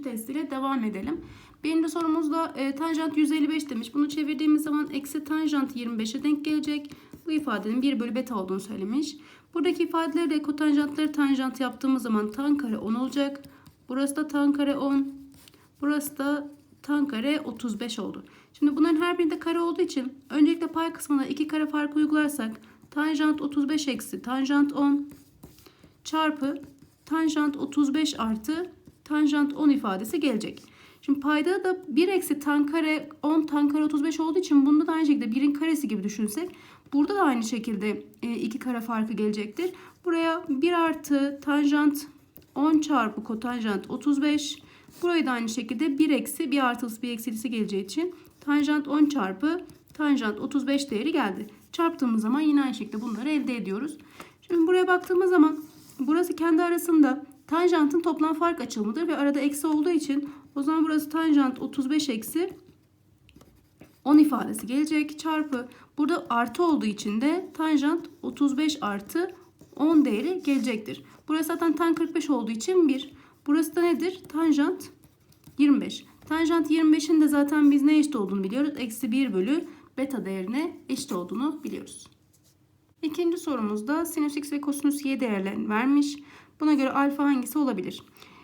ikinci testiyle devam edelim. Birinci sorumuzda e, tanjant 155 demiş. Bunu çevirdiğimiz zaman eksi tanjant 25'e denk gelecek. Bu ifadenin 1 bölü beta olduğunu söylemiş. Buradaki ifadeleri de kotanjantları tanjant yaptığımız zaman tan kare 10 olacak. Burası da tan kare 10. Burası da tan kare 35 oldu. Şimdi bunların her birinde kare olduğu için öncelikle pay kısmına iki kare farkı uygularsak tanjant 35 eksi tanjant 10 çarpı tanjant 35 artı tanjant 10 ifadesi gelecek. Şimdi payda da 1 eksi tan kare 10 tan kare 35 olduğu için bunda da aynı şekilde 1'in karesi gibi düşünsek burada da aynı şekilde e, iki kare farkı gelecektir. Buraya 1 artı tanjant 10 çarpı kotanjant 35 burayı da aynı şekilde 1 eksi 1 artılısı 1 eksilisi geleceği için tanjant 10 çarpı tanjant 35 değeri geldi. Çarptığımız zaman yine aynı şekilde bunları elde ediyoruz. Şimdi buraya baktığımız zaman burası kendi arasında tanjantın toplam fark açılımıdır ve arada eksi olduğu için o zaman burası tanjant 35 eksi 10 ifadesi gelecek çarpı burada artı olduğu için de tanjant 35 artı 10 değeri gelecektir. Burası zaten tan 45 olduğu için 1. Burası da nedir? Tanjant 25. Tanjant 25'in de zaten biz ne eşit olduğunu biliyoruz. Eksi 1 bölü beta değerine eşit olduğunu biliyoruz. İkinci sorumuzda sinüs x ve kosinüs y değerlerini vermiş. Buna göre alfa hangisi olabilir?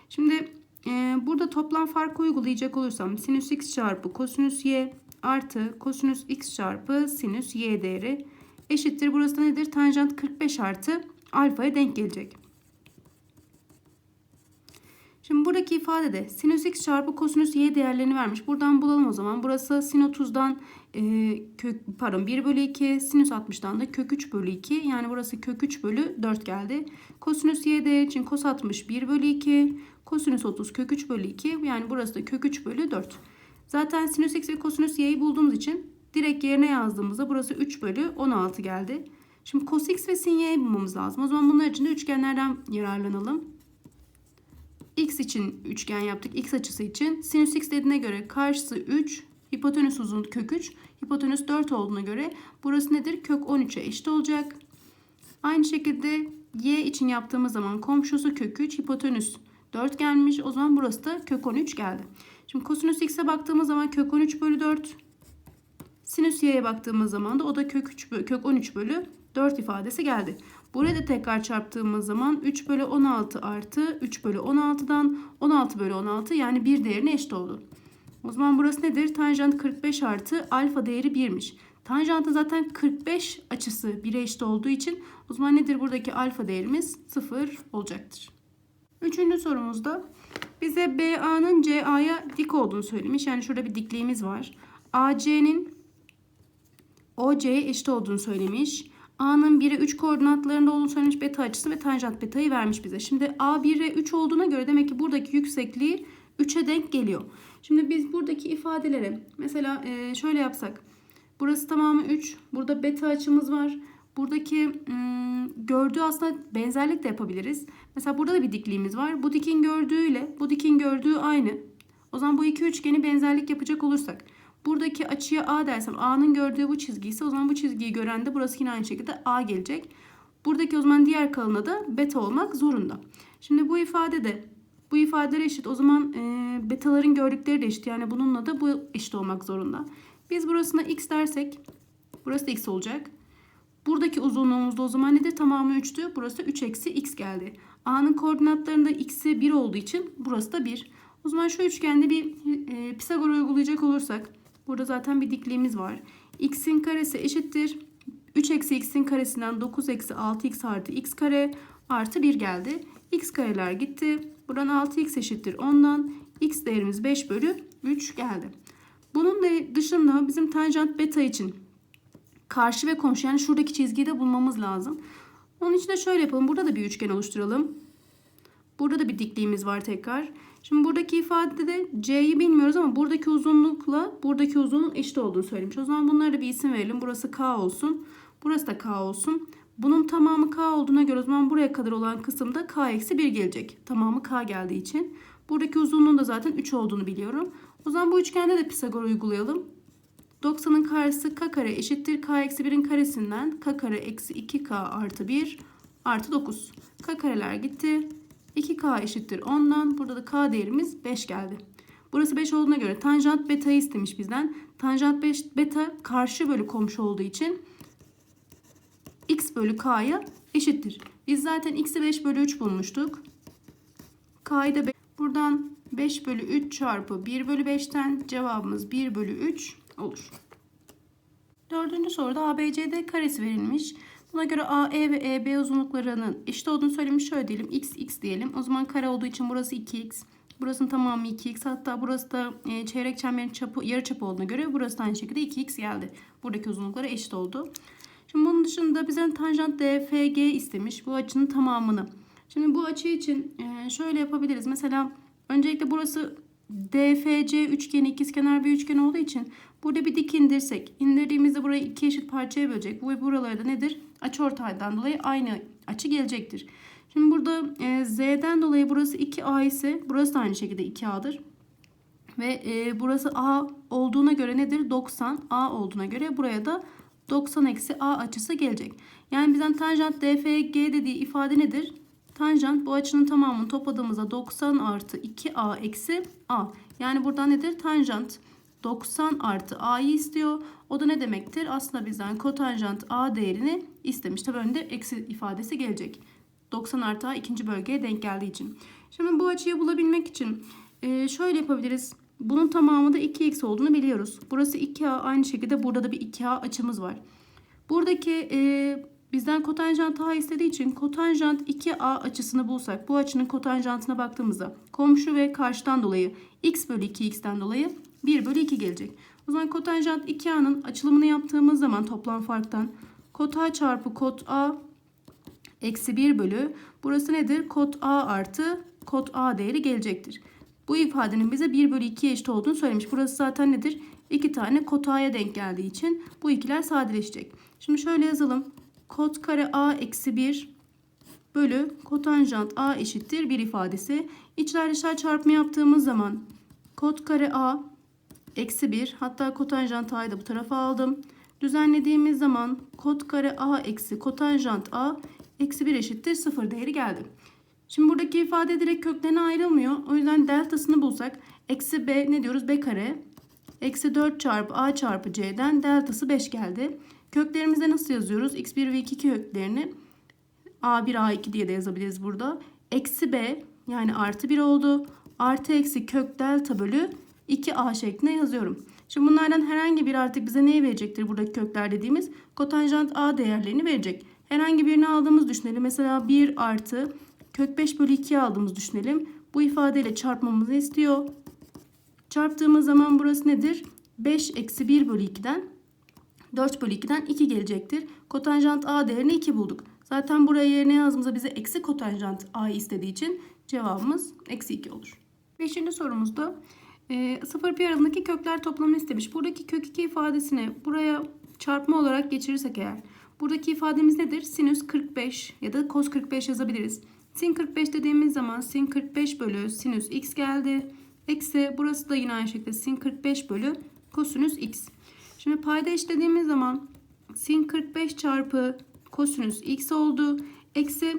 Şimdi e, burada toplam farkı uygulayacak olursam sinüs x çarpı kosinüs y artı kosinüs x çarpı sinüs y değeri eşittir. Burası da nedir? Tanjant 45 artı alfaya denk gelecek. Şimdi buradaki ifadede sinüs x çarpı kosinüs y değerlerini vermiş. Buradan bulalım o zaman. Burası sin 30'dan e, kök pardon 1 bölü 2 sinüs 60'dan da kök 3 bölü 2 yani burası kök 3 bölü 4 geldi. Kosinüs y değeri için kos 60 1 bölü 2 kosinüs 30 kök 3 bölü 2 yani burası da kök 3 bölü 4. Zaten sinüs x ve kosinüs y'yi bulduğumuz için direkt yerine yazdığımızda burası 3 bölü 16 geldi. Şimdi cos x ve sin y'yi bulmamız lazım. O zaman bunlar için de üçgenlerden yararlanalım. X için üçgen yaptık. X açısı için. Sinüs x dediğine göre karşısı 3. Hipotenüs uzun kök 3. Hipotenüs 4 olduğuna göre burası nedir? Kök 13'e eşit olacak. Aynı şekilde y için yaptığımız zaman komşusu kök 3. Hipotenüs 4 gelmiş. O zaman burası da kök 13 geldi. Şimdi kosinüs x'e baktığımız zaman kök 13 bölü 4. Sinüs y'ye baktığımız zaman da o da kök, 3, kök 13 bölü 4 ifadesi geldi. Buraya da tekrar çarptığımız zaman 3 bölü 16 artı 3 bölü 16'dan 16 bölü 16 yani 1 değerine eşit oldu. O zaman burası nedir? Tanjant 45 artı alfa değeri 1'miş. Tanjantın zaten 45 açısı 1'e eşit olduğu için o zaman nedir buradaki alfa değerimiz 0 olacaktır. Üçüncü sorumuzda bize BA'nın CA'ya dik olduğunu söylemiş. Yani şurada bir dikliğimiz var. AC'nin OC'ye eşit olduğunu söylemiş. A'nın 1'e 3 koordinatlarında olduğunu söylemiş beta açısı ve tanjant betayı vermiş bize. Şimdi A 1'e 3 olduğuna göre demek ki buradaki yüksekliği 3'e denk geliyor. Şimdi biz buradaki ifadelere mesela e, şöyle yapsak. Burası tamamı 3. Burada beta açımız var. Buradaki gördüğü aslında benzerlik de yapabiliriz. Mesela burada da bir dikliğimiz var. Bu dikin gördüğüyle bu dikin gördüğü aynı. O zaman bu iki üçgeni benzerlik yapacak olursak. Buradaki açıya A dersem A'nın gördüğü bu çizgi ise o zaman bu çizgiyi gören de burası yine aynı şekilde A gelecek. Buradaki o zaman diğer kalına da beta olmak zorunda. Şimdi bu ifade de bu ifadeler eşit. O zaman e, betaların gördükleri de eşit. Yani bununla da bu eşit olmak zorunda. Biz burasına x dersek burası da x olacak. Buradaki uzunluğumuz da o zaman nedir? Tamamı 3'tü. Burası 3 eksi x geldi. A'nın koordinatlarında x'i 1 olduğu için burası da 1. O zaman şu üçgende bir e, Pisagor uygulayacak olursak Burada zaten bir dikliğimiz var. x'in karesi eşittir. 3 eksi x'in karesinden 9 eksi 6x artı x kare artı 1 geldi. x kareler gitti. Buradan 6x eşittir 10'dan. x değerimiz 5 bölü 3 geldi. Bunun da dışında bizim tanjant beta için karşı ve komşu yani şuradaki çizgiyi de bulmamız lazım. Onun için de şöyle yapalım. Burada da bir üçgen oluşturalım. Burada da bir dikliğimiz var tekrar. Şimdi buradaki ifadede de C'yi bilmiyoruz ama buradaki uzunlukla buradaki uzunluğun eşit olduğunu söylemiş. O zaman bunlara bir isim verelim. Burası K olsun. Burası da K olsun. Bunun tamamı K olduğuna göre o zaman buraya kadar olan kısımda K eksi 1 gelecek. Tamamı K geldiği için. Buradaki uzunluğun da zaten 3 olduğunu biliyorum. O zaman bu üçgende de Pisagor uygulayalım. 90'ın karesi K kare eşittir. K eksi 1'in karesinden K kare eksi 2K artı 1 artı 9. K kareler gitti. 2k eşittir 10'dan. Burada da k değerimiz 5 geldi. Burası 5 olduğuna göre tanjant beta'yı istemiş bizden. Tanjant 5 beta karşı bölü komşu olduğu için x bölü k'ya eşittir. Biz zaten x'i 5 bölü 3 bulmuştuk. K'yı da 5. Buradan 5 bölü 3 çarpı 1 bölü 5'ten cevabımız 1 bölü 3 olur. Dördüncü soruda ABCD karesi verilmiş. Buna göre AE ve EB uzunluklarının eşit olduğunu söylemiş. Şöyle diyelim x x diyelim. O zaman kare olduğu için burası 2x. Burasının tamamı 2x. Hatta burası da e, çeyrek çemberin çapı, yarı çapı olduğuna göre burası da aynı şekilde 2x geldi. Buradaki uzunlukları eşit oldu. Şimdi bunun dışında bize tanjant DFG istemiş. Bu açının tamamını. Şimdi bu açı için e, şöyle yapabiliriz. Mesela öncelikle burası DFC üçgeni ikizkenar bir üçgen olduğu için burada bir dik indirsek. indirdiğimizde burayı iki eşit parçaya bölecek. Bu ve buraları da nedir? Açıortaydan dolayı aynı açı gelecektir. Şimdi burada e, Z'den dolayı burası 2A ise burası da aynı şekilde 2A'dır. Ve e, burası A olduğuna göre nedir? 90. A olduğuna göre buraya da 90 eksi A açısı gelecek. Yani bizden tanjant DFG dediği ifade nedir? Tanjant bu açının tamamını topladığımızda 90 artı 2A eksi A. Yani buradan nedir? Tanjant 90 artı A'yı istiyor. O da ne demektir? Aslında bizden kotanjant A değerini istemiş. Tabii önde eksi ifadesi gelecek. 90 artı A ikinci bölgeye denk geldiği için. Şimdi bu açıyı bulabilmek için e, şöyle yapabiliriz. Bunun tamamı da 2x olduğunu biliyoruz. Burası 2A aynı şekilde burada da bir 2A açımız var. Buradaki e, bizden kotanjant A istediği için kotanjant 2A açısını bulsak bu açının kotanjantına baktığımızda komşu ve karşıdan dolayı x bölü 2x'ten dolayı 1 bölü 2 gelecek. O zaman kotanjant 2A'nın açılımını yaptığımız zaman toplam farktan kot A çarpı kot A eksi 1 bölü burası nedir? Kot A artı kot A değeri gelecektir. Bu ifadenin bize 1 bölü 2'ye eşit olduğunu söylemiş. Burası zaten nedir? 2 tane kot A'ya denk geldiği için bu ikiler sadeleşecek. Şimdi şöyle yazalım. Kot kare A eksi 1 bölü kotanjant A eşittir 1 ifadesi. İçler dışlar çarpımı yaptığımız zaman kot kare A eksi 1 hatta kotanjant A'yı da bu tarafa aldım. Düzenlediğimiz zaman kot kare A eksi kotanjant A eksi 1 eşittir 0 değeri geldi. Şimdi buradaki ifade direkt köklerine ayrılmıyor. O yüzden deltasını bulsak eksi b ne diyoruz b kare eksi 4 çarpı a çarpı c'den deltası 5 geldi. Köklerimizde nasıl yazıyoruz? x1 ve 2 köklerini a1 a2 diye de yazabiliriz burada. Eksi b yani artı 1 oldu. Artı eksi kök delta bölü 2a şeklinde yazıyorum. Şimdi bunlardan herhangi bir artık bize neyi verecektir buradaki kökler dediğimiz? Kotanjant a değerlerini verecek. Herhangi birini aldığımız düşünelim. Mesela 1 artı kök 5 bölü 2'ye aldığımız düşünelim. Bu ifadeyle çarpmamızı istiyor. Çarptığımız zaman burası nedir? 5 eksi 1 bölü 2'den 4 bölü 2'den 2 gelecektir. Kotanjant A değerini 2 bulduk. Zaten buraya yerine yazdığımızda bize eksi kotanjant A'yı istediği için cevabımız eksi 2 olur. Beşinci sorumuzda e, 0 pi aralığındaki kökler toplamını istemiş. Buradaki kök 2 ifadesini buraya çarpma olarak geçirirsek eğer. Buradaki ifademiz nedir? Sinüs 45 ya da kos 45 yazabiliriz. Sin 45 dediğimiz zaman sin 45 bölü sinüs x geldi. Eksi burası da yine aynı şekilde sin 45 bölü kosinüs x. Şimdi payda eşlediğimiz zaman sin 45 çarpı kosinüs x oldu. Eksi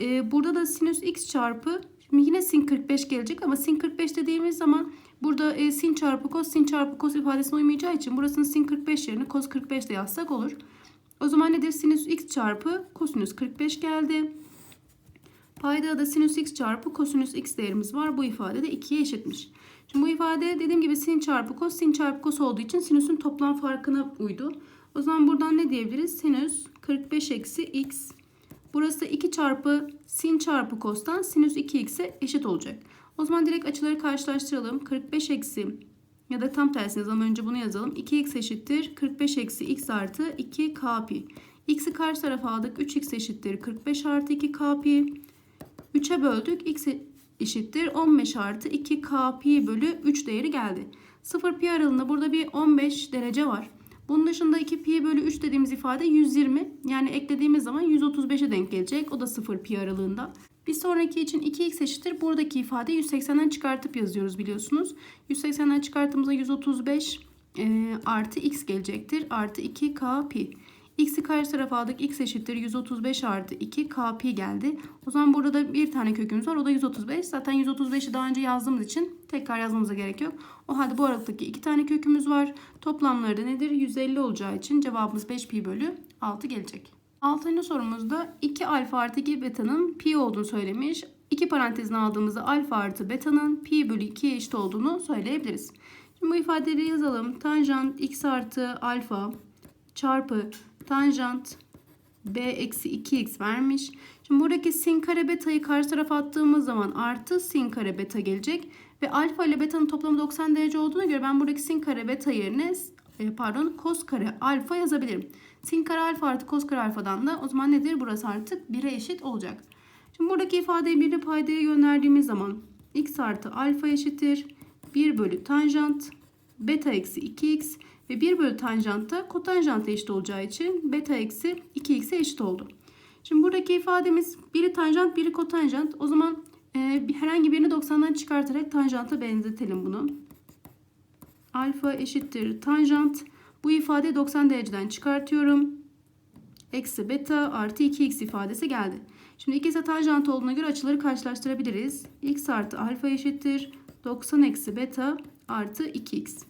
e, burada da sinüs x çarpı şimdi yine sin 45 gelecek ama sin 45 dediğimiz zaman burada e, sin çarpı kos sin çarpı kos ifadesine uymayacağı için burasını sin 45 yerine kos 45 de yazsak olur. O zaman nedir? Sinüs x çarpı kosinüs 45 geldi. Payda da sinüs x çarpı kosinüs x değerimiz var. Bu ifade de 2'ye eşitmiş. Şimdi bu ifade dediğim gibi sin çarpı kos, sin çarpı kos olduğu için sinüsün toplam farkına uydu. O zaman buradan ne diyebiliriz? Sinüs 45 eksi x. Burası 2 çarpı sin çarpı kostan sinüs 2x'e eşit olacak. O zaman direkt açıları karşılaştıralım. 45 eksi ya da tam tersine zaman önce bunu yazalım. 2x eşittir 45 eksi x artı 2 k x'i karşı tarafa aldık. 3x eşittir 45 artı 2 k. 3'e böldük. X eşittir 15 artı 2 k pi bölü 3 değeri geldi. 0 pi aralığında burada bir 15 derece var. Bunun dışında 2 pi bölü 3 dediğimiz ifade 120. Yani eklediğimiz zaman 135'e denk gelecek. O da 0 pi aralığında. Bir sonraki için 2x eşittir. Buradaki ifade 180'den çıkartıp yazıyoruz biliyorsunuz. 180'den çıkarttığımızda 135 e, artı x gelecektir. Artı 2 k pi. X'i karşı tarafa aldık. X eşittir 135 artı 2 k pi geldi. O zaman burada da bir tane kökümüz var. O da 135. Zaten 135'i daha önce yazdığımız için tekrar yazmamıza gerek yok. O halde bu aralıktaki iki tane kökümüz var. Toplamları da nedir? 150 olacağı için cevabımız 5 pi bölü 6 gelecek. Altıncı sorumuzda 2 alfa artı 2 beta'nın pi olduğunu söylemiş. İki parantezine aldığımızda alfa artı beta'nın pi bölü 2'ye eşit olduğunu söyleyebiliriz. Şimdi bu ifadeleri yazalım. Tanjant x artı alfa çarpı tanjant b eksi 2x vermiş. Şimdi buradaki sin kare beta'yı karşı tarafa attığımız zaman artı sin kare beta gelecek. Ve alfa ile beta'nın toplamı 90 derece olduğuna göre ben buradaki sin kare beta yerine e, pardon kos kare alfa yazabilirim. Sin kare alfa artı kos kare alfadan da o zaman nedir? Burası artık 1'e eşit olacak. Şimdi buradaki ifadeyi bir de paydaya gönderdiğimiz zaman x artı alfa eşittir 1 bölü tanjant beta eksi 2x ve 1 bölü tanjant da kotanjanta eşit olacağı için beta eksi 2x'e eşit oldu. Şimdi buradaki ifademiz biri tanjant biri kotanjant. O zaman e, herhangi birini 90'dan çıkartarak tanjanta benzetelim bunu. Alfa eşittir tanjant. Bu ifade 90 dereceden çıkartıyorum. Eksi beta artı 2x ifadesi geldi. Şimdi ikisi tanjant olduğuna göre açıları karşılaştırabiliriz. x artı alfa eşittir 90 eksi beta artı 2x.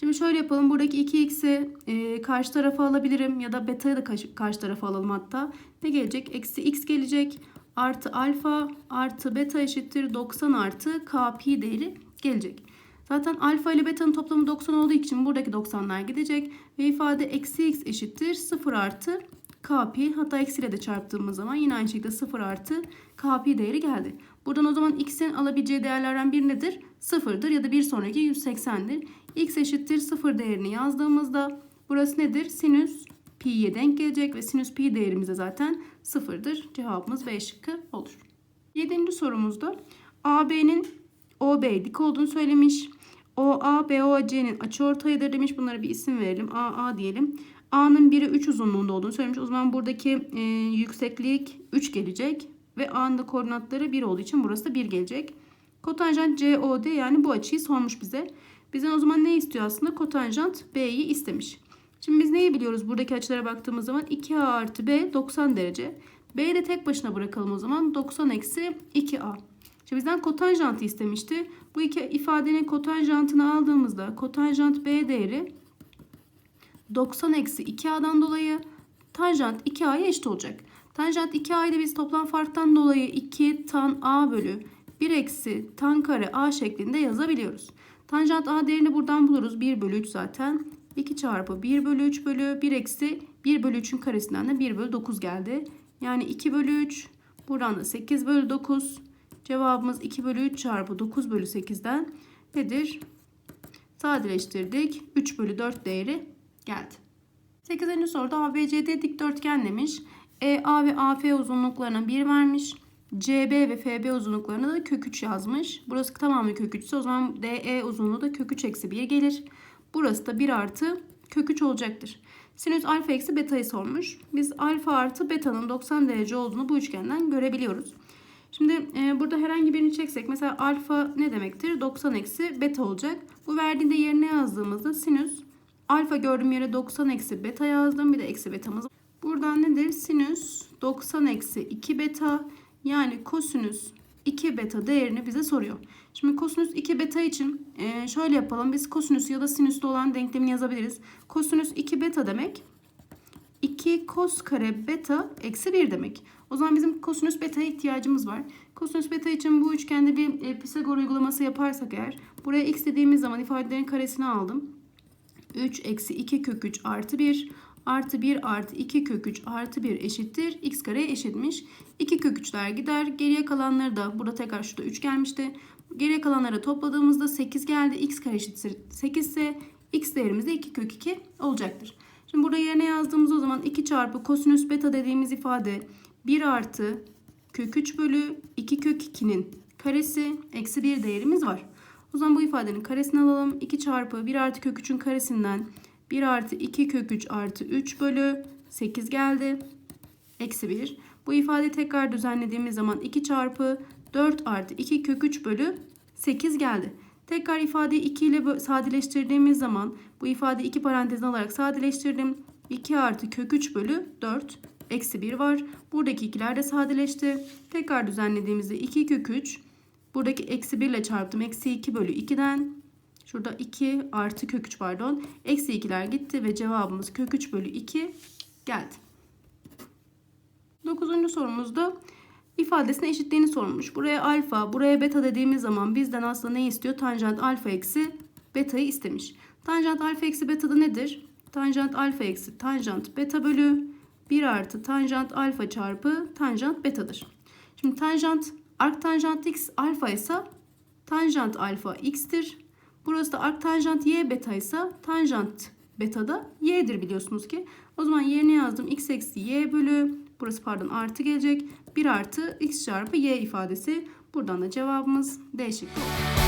Şimdi şöyle yapalım. Buradaki 2x'i e, karşı tarafa alabilirim ya da beta'yı da karşı, karşı tarafa alalım hatta. Ne gelecek? Eksi x gelecek. Artı alfa artı beta eşittir 90 artı k pi değeri gelecek. Zaten alfa ile beta'nın toplamı 90 olduğu için buradaki 90'lar gidecek. Ve ifade eksi x eşittir 0 artı k pi. Hatta eksiyle de çarptığımız zaman yine aynı şekilde 0 artı k pi değeri geldi. Buradan o zaman x'in alabileceği değerlerden bir nedir? 0'dır ya da bir sonraki 180'dir. X eşittir 0 değerini yazdığımızda burası nedir? Sinüs pi'ye denk gelecek ve sinüs pi değerimiz de zaten 0'dır. Cevabımız B şıkkı olur. Yedinci sorumuzda AB'nin OB dik olduğunu söylemiş. OA BOC'nin açıortayıdır demiş. Bunlara bir isim verelim. AA diyelim. A'nın biri 3 uzunluğunda olduğunu söylemiş. O zaman buradaki e, yükseklik 3 gelecek. Ve A'nın da koordinatları 1 olduğu için burası da 1 gelecek. Kotanjant COD yani bu açıyı sormuş bize. Bizden o zaman ne istiyor aslında? Kotanjant B'yi istemiş. Şimdi biz neyi biliyoruz buradaki açılara baktığımız zaman 2A artı B 90 derece. B'yi de tek başına bırakalım o zaman. 90 eksi 2A. Şimdi bizden kotanjantı istemişti. Bu iki ifadenin kotanjantını aldığımızda kotanjant B değeri 90 eksi 2A'dan dolayı tanjant 2A'ya eşit olacak. Tanjant 2A'yı da biz toplam farktan dolayı 2 tan A bölü 1 eksi tan kare A şeklinde yazabiliyoruz. Tanjant A değerini buradan buluruz. 1 bölü 3 zaten. 2 çarpı 1 bölü 3 bölü 1 eksi 1 bölü 3'ün karesinden de 1 bölü 9 geldi. Yani 2 bölü 3 buradan da 8 bölü 9 cevabımız 2 bölü 3 çarpı 9 bölü 8'den nedir? Sadeleştirdik. 3 bölü 4 değeri geldi. 8. soruda ABCD dikdörtgen demiş. EA ve AF uzunluklarına 1 vermiş. CB ve FB uzunluklarına da kök 3 yazmış. Burası tamamı kök 3 ise o zaman DE uzunluğu da kök 3 eksi 1 gelir. Burası da 1 artı kök 3 olacaktır. Sinüs alfa eksi beta'yı sormuş. Biz alfa artı beta'nın 90 derece olduğunu bu üçgenden görebiliyoruz. Şimdi e, burada herhangi birini çeksek mesela alfa ne demektir? 90 eksi beta olacak. Bu verdiğinde yerine yazdığımızda sinüs alfa gördüğüm yere 90 eksi beta yazdım. Bir de eksi betamız. Buradan nedir? Sinüs 90 eksi 2 beta yani kosinüs 2 beta değerini bize soruyor. Şimdi kosinüs 2 beta için e, şöyle yapalım. Biz kosinüs ya da sinüste olan denklemini yazabiliriz. Kosinüs 2 beta demek 2 kos kare beta eksi 1 demek. O zaman bizim kosinüs beta'ya ihtiyacımız var. Kosinüs beta için bu üçgende bir e, Pisagor uygulaması yaparsak eğer buraya x dediğimiz zaman ifadelerin karesini aldım. 3 eksi 2 kök 3 artı 1 artı 1 artı 2 kök 3 artı 1 eşittir. x kareye eşitmiş. 2 kök 3'ler gider. Geriye kalanları da burada tekrar şurada 3 gelmişti. Geriye kalanları topladığımızda 8 geldi. x kare eşittir 8 ise x değerimiz de 2 kök 2 olacaktır. Şimdi burada yerine yazdığımız o zaman 2 çarpı kosinüs beta dediğimiz ifade 1 artı kök 3 bölü 2 kök 2'nin karesi eksi 1 değerimiz var. O zaman bu ifadenin karesini alalım. 2 çarpı 1 artı kök 3'ün karesinden 1 artı 2 kök 3 artı 3 bölü 8 geldi. Eksi 1. Bu ifadeyi tekrar düzenlediğimiz zaman 2 çarpı 4 artı 2 kök 3 bölü 8 geldi. Tekrar ifadeyi 2 ile sadeleştirdiğimiz zaman bu ifadeyi 2 parantezine alarak sadeleştirdim. 2 artı kök 3 bölü 4 eksi 1 var. Buradaki ikiler de sadeleşti. Tekrar düzenlediğimizde 2 kök 3 buradaki eksi 1 ile çarptım. Eksi 2 bölü 2'den şurada 2 artı kök 3 pardon. Eksi 2'ler gitti ve cevabımız kök 3 bölü 2 geldi. Dokuzuncu sorumuzda ifadesine eşitliğini sormuş. Buraya alfa, buraya beta dediğimiz zaman bizden aslında ne istiyor? Tanjant alfa eksi beta'yı istemiş. Tanjant alfa eksi beta da nedir? Tanjant alfa eksi tanjant beta bölü 1 artı tanjant alfa çarpı tanjant betadır. Şimdi tanjant arktanjant x alfa ise tanjant alfa x'tir. Burası da arktanjant y beta ise tanjant beta da y'dir biliyorsunuz ki. O zaman yerine yazdım x eksi y bölü burası pardon artı gelecek. 1 artı x çarpı y ifadesi. Buradan da cevabımız D şıkkı.